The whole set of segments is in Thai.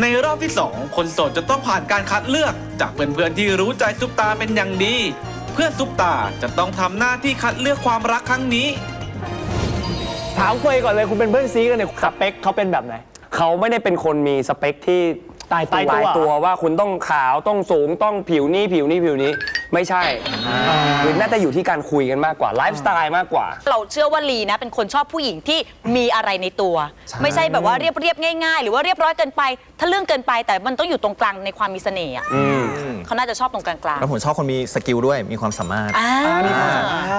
ในรอบที่ 2 คนโสดจะต้องผ่านการคัดเลือก จากเพื่อนๆที่รู้ใจซุปตาเป็นอย่างดี เพื่อนซุปตาจะต้องทำหน้าที่คัดเลือกความรักครั้งนี้ ถามเฟยก่อนเลยคุณเป็นเพื่อนซีกันเนี่ยสเปคเขาเป็นแบบไหน เขาไม่ได้เป็นคนมีสเปคที่ตายตัว ตายตัวว่าคุณต้องขาวต้องสูงต้องผิวนี้ผิวนี้ผิวนี้ ไม่ใช่คือน่าจะอยู่ที่การคุยกันมากกว่าไลฟ์สไตล์มากกว่า เราเชื่อว่าลีนะ เป็นคนชอบผู้หญิงที่มีอะไรในตัว ไม่ใช่แบบว่าเรียบเรียบๆง่ายๆ หรือว่าเรียบร้อยเกินไปถ้าเรื่องเกินไปแต่มันต้องอยู่ตรงกลางในความมีเสน่ห์อะเขาน่าจะชอบตรงกลางแล้วผมชอบคนมีสกิลด้วยมีความสามารถๆอ่า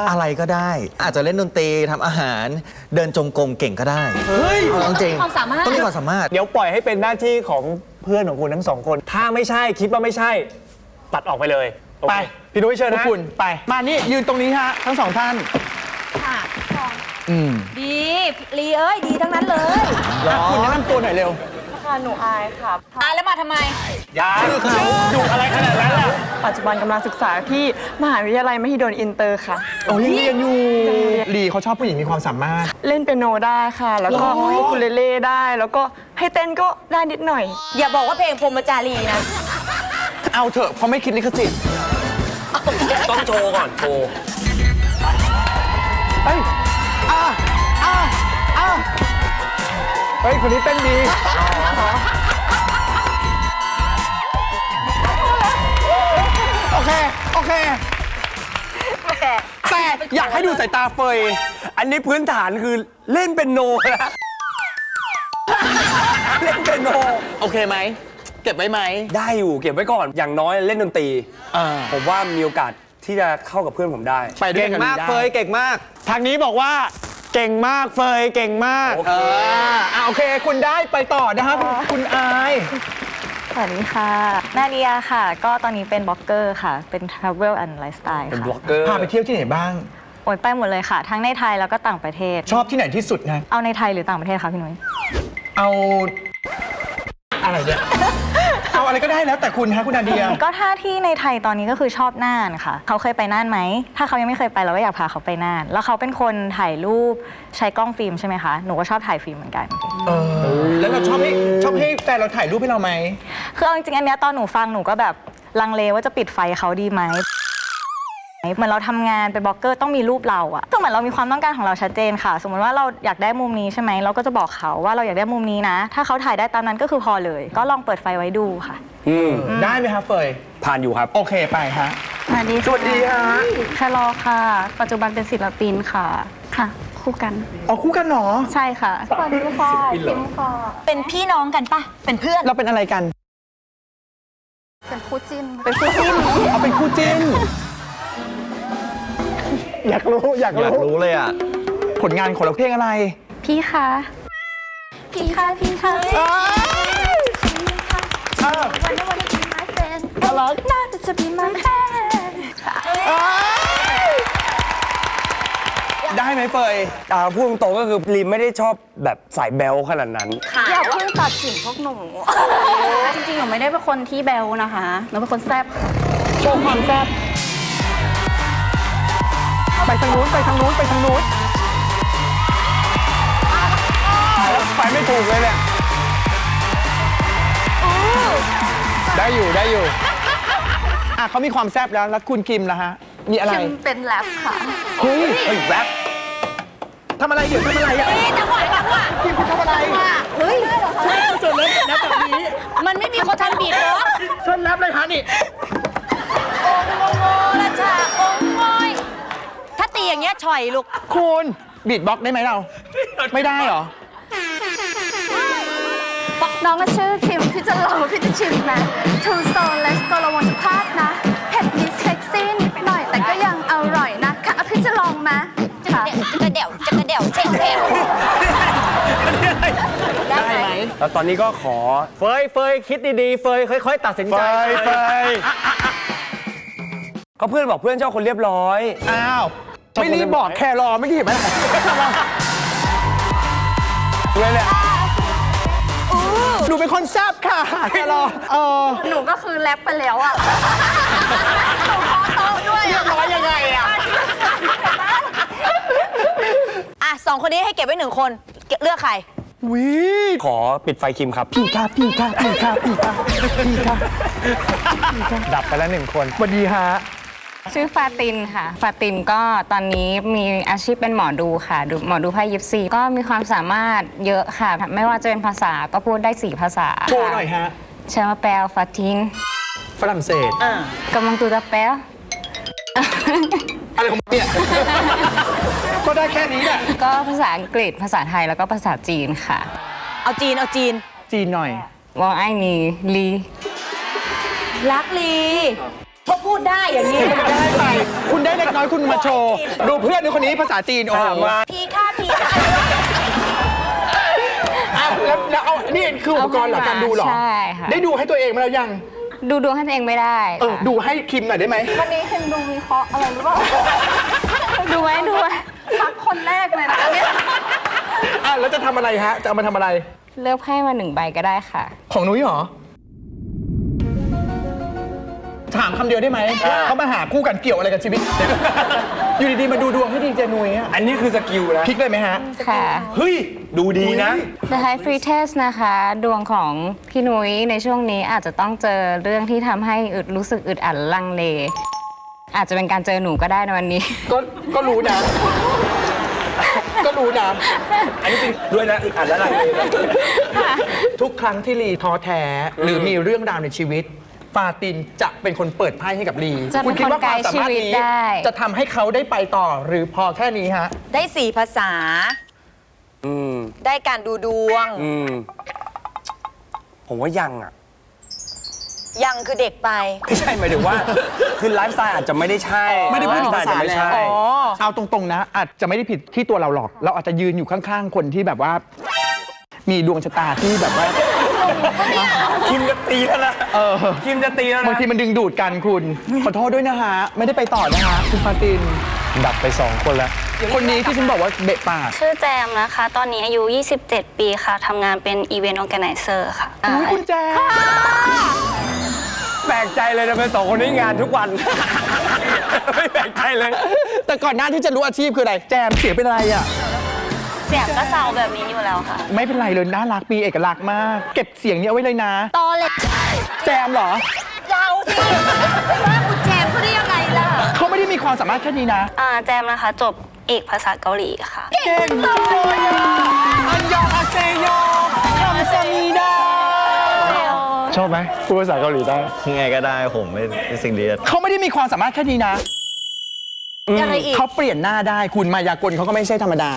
อะไรก็ได้ อาจจะเล่นดนตรีทำอาหาร เดินจงกรมเก่งก็ได้เฮ้ยจริงความสามารถ ต้องมีความสามารถ เดี๋ยวปล่อยให้เป็นหน้าที่ของเพื่อนของคุณทั้งสองคน ถ้าไม่ใช่คิดว่าไม่ใช่ ตัดออกไปเลยโอเคไปพี่นุ้ยเชิญพวนะกคุณไป มานี่ยืนตรงนี้ฮะ ทั้งสองท่าน ค่ะอืมดีลีเอ้ยดีทั้งนั้นเลยอะคุณแนะนำตัวหน่อยเร็ว ค่ะหนูอายค่ะอะแล้วมาทำไม ยาดูอะไรขนาดนั้นล่ะ ปัจจุบันกำลังศึกษาที่มหาวิทยาลัยมหิดลอินเตอร์ค่ะ โอ้ยยังเรียนอยู่ลีเขาชอบผู้หญิงมีความสามารถ เล่นเปียโนได้ค่ะ แล้วก็อูคูเลเล่ได้ แล้วก็ให้เต้นก็ได้นิดหน่อย อย่าบอกว่าเพลงพรหมจารีนะ เอาเถอะเพราะไม่คิดลิขสิทธิ์ต้องโชว์ก่อนโชว์เฮ้ยอะอะอะเฮ้ย คนนี้เต้นดี โอเค โอเค แต่อยากให้ดูสายตาเฟย อันนี้พื้นฐานคือเล่นเป็นโนนะ เล่นเป็นโน โอเคไหม เก็บไว้ไหมได้อยู่เก็บไว้ก่อนอย่างน้อยเล่นดนตรี อ่าผมว่ามีโอกาสที่จะเข้ากับเพื่อนผมได้ ไปด้วยเก่งกันมากได้ เฟยเก่งมาก ทางนี้บอกว่าเก่งมากเฟยเก่งมาก โอเอเคออะโอเค คุณได้ไปต่อนะครับคุณคุณอาย สวัสดีค่ะ นาเดียค่ะ ก็ตอนนี้เป็นบล็อกเกอร์ค่ะ เป็น Travel and Lifestyle เป็นค่ะบล็อกเกอร์พาไปเที่ยวที่ไหนบ้าง โอ้ยไปหมดเลยค่ะ ทั้งในไทยแล้วก็ต่างประเทศ ชอบที่ไหนที่สุดนะ เอาในไทยหรือต่างประเทศคะพี่นุ้ย เอา อะไรเนี่ยเอาอะไรก็ได้แล้วแต่คุณฮะคุณนาเดีย ก็ถ้าที่ในไทยตอนนี้ก็คือชอบน่านค่ะ เขาเคยไปน่านไหม ถ้าเขายังไม่เคยไปเราก็อยากพาเขาไปน่าน แล้วเขาเป็นคนถ่ายรูปใช้กล้องฟิล์มใช่ไหมคะ หนูก็ชอบถ่ายฟิล์มเหมือนกันเออแล้วเราชอบให้ชอบให้แฟนเราถ่ายรูปให้เราไหม คือเอาจริงๆอันเนี้ยตอนหนูฟังหนูก็แบบลังเลว่าจะปิดไฟเขาดีไหม เหมือนเราทำงานเป็นบล็อกเกอร์ต้องมีรูปเราอะก็เหมือนเรามีความต้องการของเราชัดเจนค่ะ สมมติว่าเราอยากได้มุมนี้ใช่ไหมเราก็จะบอกเขาว่าเราอยากได้มุมนี้นะ ถ้าเขาถ่ายได้ตามนั้นก็คือพอเลย ก็ลองเปิดไฟไว้ดูค่ะ อืมได้ไหมครับเฟยผ่านอยู่ครับ โอเคไปฮะสวัสดีสวัสดีฮะแคลอค่ะ ปัจจุบันเป็นศิลปินค่ะค่ะ คู่กันเอาคู่กันเหรอใช่ค่ะสวัสดีค่ะคิมค่ะเป็นพี่น้องกันปะเป็นเพื่อนเราเป็นอะไรกัน เป็นคู่จิ้นเป็นคู่จิ้นเอาเป็นคู่จิ้น อยากรู้อยากอยากรู้ รู้เลยอะ ผลงานของเราเพลงอะไรพี่คะพี่คะพี่คะเออวันนี้วันนี้ be my friend น่าจะ be my friend ได้ไหมเฟย อ่าพูดตรงๆก็คือลีมไม่ได้ชอบแบบสายแบลขนาดนั้น อย่าเพิ่งตัดสินพวกหนู จริงๆหนูไม่ได้เป็นคนที่แบลนะคะหนูเป็นคนแซบค่ะโชว์ความแซ่บ ไปทางนู้นไปทางนู้นไปทางนู้นไปไม่ถูกเลยเนี่ย ได้อยู่ได้อยู่ อะเขามีความแซ่บแล้วแล้วคุณคิมล่ะฮะ มีอะไรเป็นแรปค่ะเฮ้ยเฮ้ยแรปทำอะไรเดี๋ยวทำอะไรอะจังหวะจังหวะคิมคุณทำอะไรเฮ้ยส่วนเล่นแล้วแบบนี้ มันไม่มีคนทำบีทเหรอเชิญแรปเลยฮะนี่ อย่างเงี้ยฉ่อยลูก คุณบีดบ็อกซ์ได้ไหมเรา ไม่ได้เหรอ น้องก็ชื่อคิมพี่จะลองพี่จะชิมนะ Two Stone Let's Go ระวังจะพลาดนะเผ็ดนิดเซ็กซี่นิดหน่อย แต่ก็ยังอร่อยนะค่ะพี่จะลองไหมค่ะจะกระเดี่ยวจะกระเดี่ยวเช่เช่ได้ไหมแล้วตอนนี้ก็ขอเฟยเฟยคิดดีๆ เฟยค่อยๆตัดสินใจเฟยก็เพื่อนบอกเพื่อนเจ้าคนเรียบร้อย อ้าว ไม่รีบบอกแครอไม่รีบไหมเลยเนี่ยหนูเป็นคนแซ่บค่ะแครอเออหนูก็คือแรปไปแล้วอะเรียบร้อยยังไงอะอะสองคนนี้ให้เก็บไว้หนึ่งคนเลือกใครวิขอปิดไฟคิมครับ พี่ค่ะพี่ค่ะพี่ค่ะพี่ค่ะพี่ค่ะดับไปแล้วหนึ่งคนสวัสดีฮะ ชื่อฟาตินค่ะ ฟาตินก็ตอนนี้มีอาชีพเป็นหมอดูค่ะดูหมอดูไพ่ยิปซีก็มีความสามารถเยอะค่ะ ไม่ว่าจะเป็นภาษาก็พูดได้4ภาษาโชว์หน่อยฮะเชมาแปลฟาตินฝรั่งเศสกำลังตูตะแปลอะไรของเนี่ยก็ได้แค่นี้แหละก็ภาษาอังกฤษภาษาไทยแล้วก็ภาษาจีนค่ะ เอาจีนเอาจีน จีนหน่อย วองไอนีลีรักลี ก็พูดได้อย่างนี้ได้ไป คุณได้เล็กน้อยคุณมาโชว์ ดูเพื่อนคนนี้ภาษาจีน โอ้โหพีค่าพีค่าอะแล้วแล้วเอา นี่คืออุปกรณ์เหรอการดูเหรอ ใช่ค่ะ ได้ดูให้ตัวเองมาแล้วยัง ดูดวงให้ตัวเองไม่ได้เออ ค่ะดูให้คิมหน่อยได้ไหม วันนี้เป็นดูวิเคราะห์อะไรหรือเปล่าดูไว้ดูไว้พักคนแรกเลยนะเนี่ยอะ แล้วจะทำอะไรฮะ จะเอามาทำอะไร เลือกไพ่มาหนึ่งใบก็ได้ค่ะ ของนุ้ยเหรอ ถามคำเดียวได้ไหมเขามาหาคู่กันเกี่ยวอะไรกับชีวิต อยู่ดีๆมาดูดวงให้ดีเจนุ้ยอะอันนี้คือสกิลนะพลิกเลยไหมฮะ ค่ะ เฮ้ย ดูดีนะ The High Free Test นะคะ ดวงของพี่นุ้ยในช่วงนี้อาจจะต้องเจอเรื่องที่ทำให้อึดรู้สึกอึดอัดลังเล อาจจะเป็นการเจอหนูก็ได้ในวันนี้ ก็ก็รู้นะ ก็รู้นะ อันนี้เป็นด้วยนะอึดอัดแล้วล่ะทุกครั้งที่ลีท้อแท้หรือมีเรื่องราวในชีวิต ฟาตินจะเป็นคนเปิดไพ่ให้กับลีจะเป็นคุณคิดว่าความสามารถคนไกลชีวิตนี้ได้ จะทำให้เขาได้ไปต่อหรือพอแค่นี้ฮะ ได้สี่ภาษา อืม ได้การดูดวง อืม ผมว่ายังอะ ยังคือเด็กไป ไม่ใช่หมายถึงว่า คือไลฟ์สไตล์อาจจะไม่ได้ใช่ไม่ได้พูดถึงลฟ์สตล์อจจะไม่ใช่ภาษาแล้วเอาตรงๆนะ อาจจะไม่ได้ผิดที่ตัวเราหรอก เราอาจจะยืนอยู่ข้างๆ คนที่แบบว่า มีดวงชะตาที่แบบว่า คิมจะตีแล้วนะเออคิมจะตีแล้วนะบางทีมันดึงดูดกันคุณ ขอโทษด้วยนะฮะ ไม่ได้ไปต่อนะฮะคุณฟาติน ดับไปสองคนแล้ว คนนี้ที่ฉันบอกว่าเบะปาก ชื่อแจมนะคะ ตอนนี้อายุ 27 ปีค่ะทำงานเป็นอีเวนต์ออแกไนเซอร์ค่ะอุ้ยคุณแจมแปลกใจเลยนะเป็นสองคนนี้งานทุกวัน ไม่แปลกใจเลย แต่ก่อนหน้าที่จะรู้อาชีพคืออะไร แจมเสียเป็นอะไรอะ เสียงก็เซาแบบนี้อยู่แล้วค่ะ ไม่เป็นไรเลยน่ารักปีเอกลักษณ์มาก เก็บเสียงนี้เอาไว้เลยนะ ตอเล็กแจมเหรอ เราสิไม่ว่าคุณแจมเขาได้ยังไงล่ะ เขาไม่ได้มีความสามารถแค่นี้นะ อ่าแจมนะคะ จบเอกภาษาเกาหลีค่ะ เก่งจังเลยอะอันยองอาเซโยคำสมีดาชอบไหมพูดภาษาเกาหลีได้ยังไงก็ได้ผมไม่ไม่สิ่งเดียดเขาไม่ได้มีความสามารถแค่นี้นะ อะไรอีก เขาเปลี่ยนหน้าได้คุณมายากลเขาก็ไม่ใช่ธรรมดา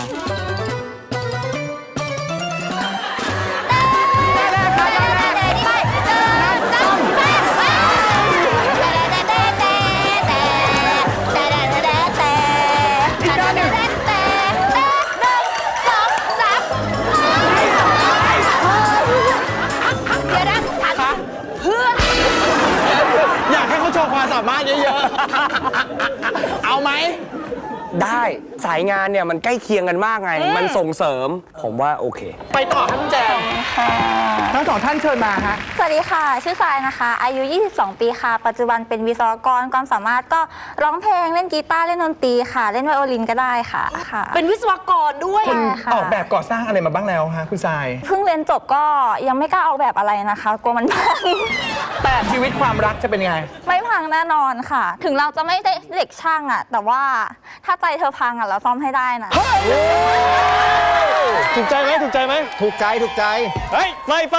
เขาโชว์ความสามารถเยอะๆ เอาไหม ได้สายงานเนี่ยมันใกล้เคียงกันมากไง มันส่งเสริม ผมว่าโอเค ไปต่อครับคุณแจมทั้งสองท่านเชิญมาฮะ สวัสดีค่ะ ชื่อสายนะคะ อายุ 22 ปีค่ะ ปัจจุบันเป็นวิศวกรความสามารถก็ร้องเพลงเล่นกีตาร์เล่นดนตรีค่ะ เล่นไวโอลินก็ได้ค่ะค่ะ เป็นวิศวกรด้วย คุณค่ะออกแบบก่อสร้างอะไรมาบ้างแล้วฮะคุณทราย เพิ่งเรียนจบก็ยังไม่กล้าออกแบบอะไรนะคะ กลัวมันพัง แต่ชีวิตความรักจะเป็นไง ไม่พังแน่นอนค่ะ ถึงเราจะไม่ได้เด็กช่างอะแต่ว่าถ้าใจเธอพังอะเราซ่อมให้ได้นะ ถูกใจไหมถูกใจไหมถูกใจถูกใจ เฮ้ยไฟไฟ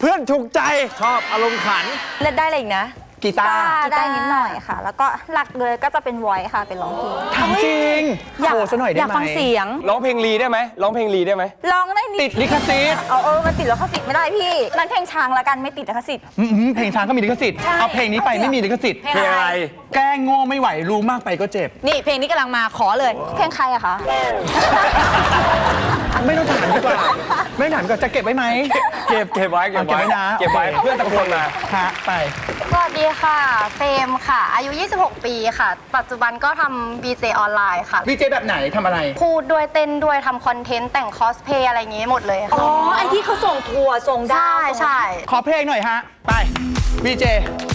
เพื่อนถูกใจชอบอารมณ์ขัน เล่นได้อะไรอีกนะ กีตาร์ได้นิดหน่อยค่ะ แล้วก็หลักเลยก็จะเป็นไวค่ะ เป็นร้องเพลงถามจริงอยากโชว์ซะหน่อยได้อยากไหมฟังเสียง ร้องเพลงลีได้ไหมร้องเพลงลีได้ไหมร้องได้นิติดดลิขสิทธิ์เอาเออมันติดลิขสิทธิ์ไม่ได้พี่นั่นเพลงช้างละกันไม่ติดลิขสิทธิ์ อืมเพลงช้างก็มีลิขสิทธิ์ใช่ เอาเพลงนี้ไปไม่มีลิขสิทธิ์เพลงเพลงอะไร แกล้งโง่ไม่ไหวรู้มากไปก็เจ็บ นี่เพลงนี้กำลังมาขอเลย เพลงใครอะคะ ไม่ต้องถามดีกว่า ไม่ต้องถามดีกว่าจะเก็บไว้ไหม เก็บเก็บไว้เก็บไว้เอาเก็บไว้นะเก็บไว้โอเค เพื่อนตะโกนมา ฮะไป สวัสดีค่ะ เฟรมค่ะ อายุ 26 ปีค่ะ ปัจจุบันก็ทำ BJ ออนไลน์ค่ะ วีเจแบบไหนทำอะไร พูดด้วยเต้นด้วยทำคอนเทนต์แต่งคอสเพย์อะไรอย่างงี้หมดเลยอ๋ค่ะอไอที่เขาส่งทัวร์ส่งดาใช่วใช่ ขอเพลงหน่อยฮะ ไปวีเจ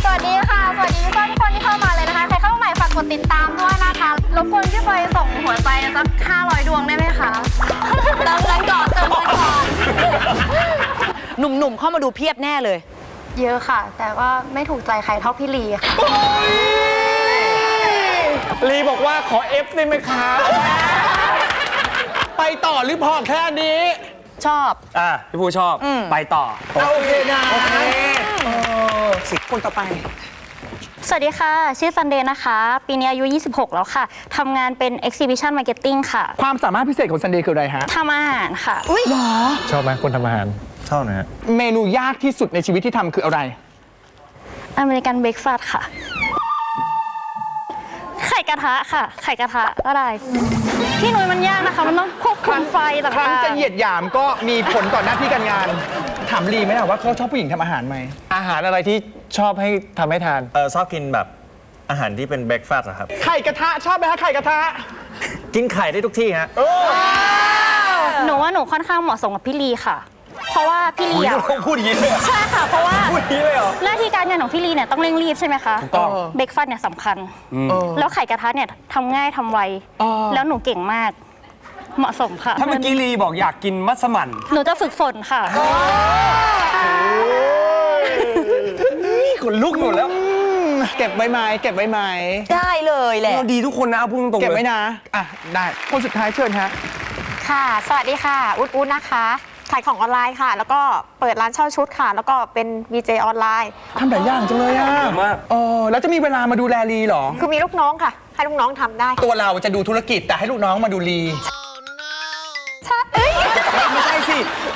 สวัสดีค่ะ สวัสดีทุกคนทุกคนที่เข้ามาเลยนะคะ ใครเข้ามาใหม่ ฝากกดติดตามด้วยนะคะรบกวนพี่เฟยส่งหัวใจสัก500 ดวงได้ไหมคะเติมเงินก่อนเติมเงินก่อนหนุ่มๆเข้ามาดูเพียบแน่เลย เยอะค่ะ แต่ว่าไม่ถูกใจใครเท่าพี่ลีค่ะลีบอกว่าขอเอฟได้ไหมครับไปต่อหรือพอแค่นี้ ชอบ อะพี่ภูชอบไปต่อ โอเคนะสิคนต่อไป สวัสดีค่ะ ชื่อซันเดย์นะคะ ปีนี้อายุ 26 แล้วค่ะ ทำงานเป็น Exhibition Marketing ค่ะ ความสามารถพิเศษของซันเดย์คืออะไรฮะ ทำอาหารค่ะชอบไหมคนทำอาหาร ชอบนะฮะ เมนูยากที่สุดในชีวิตที่ทำคืออะไร อเมริกันเบรกฟาสต์ค่ะ ไข่กระทะค่ะ ไข่กระทะก็ได้ พี่หนุ่ยมันยากนะคะ มันต้องควบคุมไฟต่างครั้งๆจะเหยียดหยามก็มีผลต่อหน้าที่การงาน ถามลีไหมล่ะว่าเขาชอบผู้หญิงทำอาหารไหม อาหารอะไรที่ชอบให้ทำให้ทาน เออชอบกินแบบอาหารที่เป็นเบรกฟาสต์ครับ ไข่กระทะชอบไหมฮะไข่กระทะ กินไข่ได้ทุกที่ฮะ หนูว่าหนูค่อนข้างเหมาะสมกับพี่ลีค่ะ เพราะว่าพี่ลีอะพูดอย่างนี้เลยเหรอใช่ค่ะ เพราะว่าพูดอย่างนี้เลยเหรอ หน้าที่การงานของพี่ลีเนี่ยต้องเร่งรีบใช่ไหมคะถูกต้อง เบรกฟาสต์เนี่ยสำคัญเออแล้วไข่กระทะเนี่ยทำง่ายทำไวอ๋อแล้วหนูเก่งมาก เหมาะสมค่ะถ้าเมื่อกี้ลีบอกอยากกินมัสมั่นหนูจะฝึกฝนค่ะนี่ขนลุกหมดแล้วเก็บไว้ไหมเก็บไว้ไหมได้เลยแหละ เราดีทุกคนนะเอาพูดตรงๆเก็บไว้เลยนะอะได้คนสุดท้ายเชิญฮะ ค่ะ สวัสดีค่ะ อุดอุดนะคะ ขายของออนไลน์ค่ะ แล้วก็เปิดร้านเช่าชุดค่ะ แล้วก็เป็น VJ ออนไลน์ ทำหลายอย่างจังเลยอะมากเออแล้วจะมีเวลามาดูแลลีเหรอ คือมีลูกน้องค่ะ ให้ลูกน้องทำได้ ตัวเราจะดูธุรกิจแต่ให้ลูกน้องมาดูลี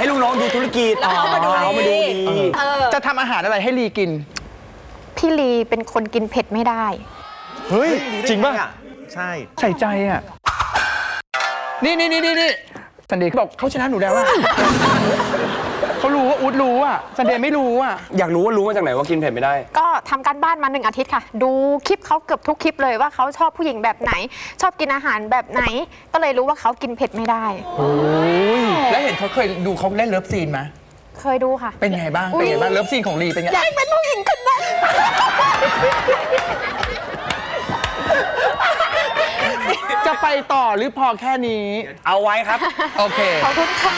ให้ลูกน้องดูธุรกิจแล้วเขามาดูอ๋อมาดูลีดีเออ จะทำอาหารอะไรให้ลีกิน พี่ลีเป็นคนกินเผ็ดไม่ได้ เฮ้ย จริงป่ะ ใช่ ใส่ใจอะ นี่นี่นี่นี่นี่ซันเดย์เขาบอกเขาชนะหนูแล้วอะ เขารู้ว่าอูดรู้อะซันเดย์ไม่รู้อะ อยากรู้ว่ารู้มาจากไหนว่ากินเผ็ดไม่ได้ ก็ทำการบ้านมาหนึ่งอาทิตย์ค่ะ ดูคลิปเขาเกือบทุกคลิปเลยว่าเขาชอบผู้หญิงแบบไหน ชอบกินอาหารแบบไหน ก็เลยรู้ว่าเขากินเผ็ดไม่ได้ แล้วเห็นเขาเคยดูเขาเล่นเลิฟซีนไหมเคยดูค่ะ เป็นไงบ้าง เป็นไงบ้าง เลิฟซีนของลีเป็นไงอยากเป็นผู้หญิงคนนั้นจะไปต่อหรือพอแค่นี้ เอาไว้ครับ โอเค ขอบคุณค่ะ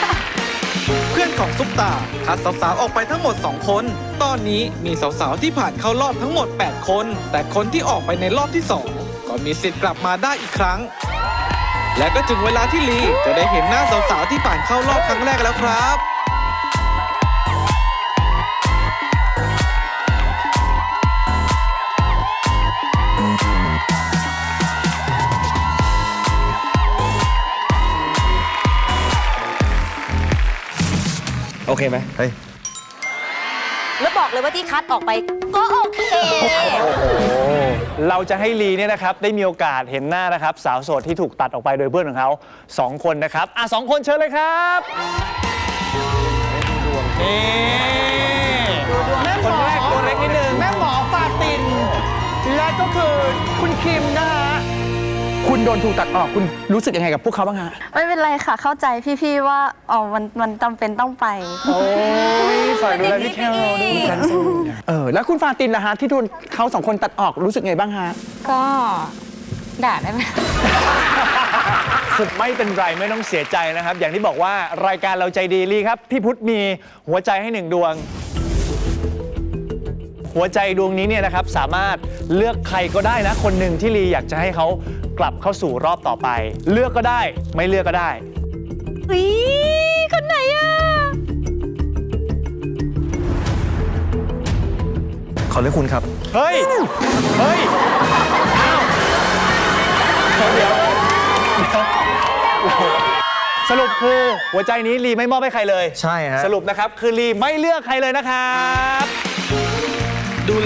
เพื่อนของซุปตาคัดสาวๆออกไปทั้งหมด 2 คน ตอนนี้มีสาวๆที่ผ่านเข้ารอบทั้งหมด 8 คน แต่คนที่ออกไปในรอบที่ 2 ก็มีสิทธิ์กลับมาได้อีกครั้ง และก็ถึงเวลาที่ลีจะได้เห็นหน้าสาวๆที่ผ่านเข้ารอบครั้งแรกแล้วครับโอเคไหมเฮ้ย บอกเลยว่าที่คัดออกไปก็โอเค เราจะให้ลีเนี่ยนะครับได้มีโอกาสเห็นหน้านะครับ สาวโสดที่ถูกตัดออกไปโดยเพื่อนของเขาสองคนนะครับอะสองคนเชิญเลยครับนี่คนแรกตัวเล็กนิดนึง แม่หมอฟาติน และก็คือคุณคิมนะฮะ คุณโดนถูกตัดออกคุณรู้สึกยังไงกับพวกเขาบ้างฮะไม่เป็นไรค่ะ เข้าใจพี่ๆว่าอ๋อมันมันจำเป็นต้องไป โอ้ยฝากดูแลพี่แคลด้วยเออแล้วคุณฟาตินนะฮะที่โดนเขาสองคนตัดออกรู้สึกไงบ้างฮะก็ด่าได้ไหมสุดไม่เป็นไรไม่ต้องเสียใจนะครับ อย่างที่บอกว่ารายการเราใจดีลีครับ พี่พุทธมีหัวใจให้หนึ่งดวง หัวใจดวงนี้เนี่ยนะครับสามารถเลือกใครก็ได้นะ คนหนึ่งที่ลีอยากจะให้เขากลับเข้าสู่รอบต่อไป เลือกก็ได้ไม่เลือกก็ได้อุ๊ยคนไหนอะขอเลือกคุณครับ เฮ้ยเฮ้ยอ้าวเดี๋ยวเดี๋ยวสรุปคือหัวใจนี้ลีไม่มอบให้ใครเลย ใช่ฮะ สรุปนะครับคือลีไม่เลือกใครเลยนะครับดู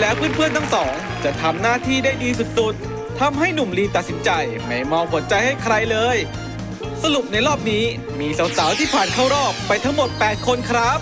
แล้วเพื่อนๆทั้งสอง จะทำหน้าที่ได้ดีสุดๆทำให้หนุ่มลีตัดสินใจไม่มองหัวใจให้ใครเลย สรุปในรอบนี้มีสาวๆที่ผ่านเข้ารอบไปทั้งหมด 8 คนครับ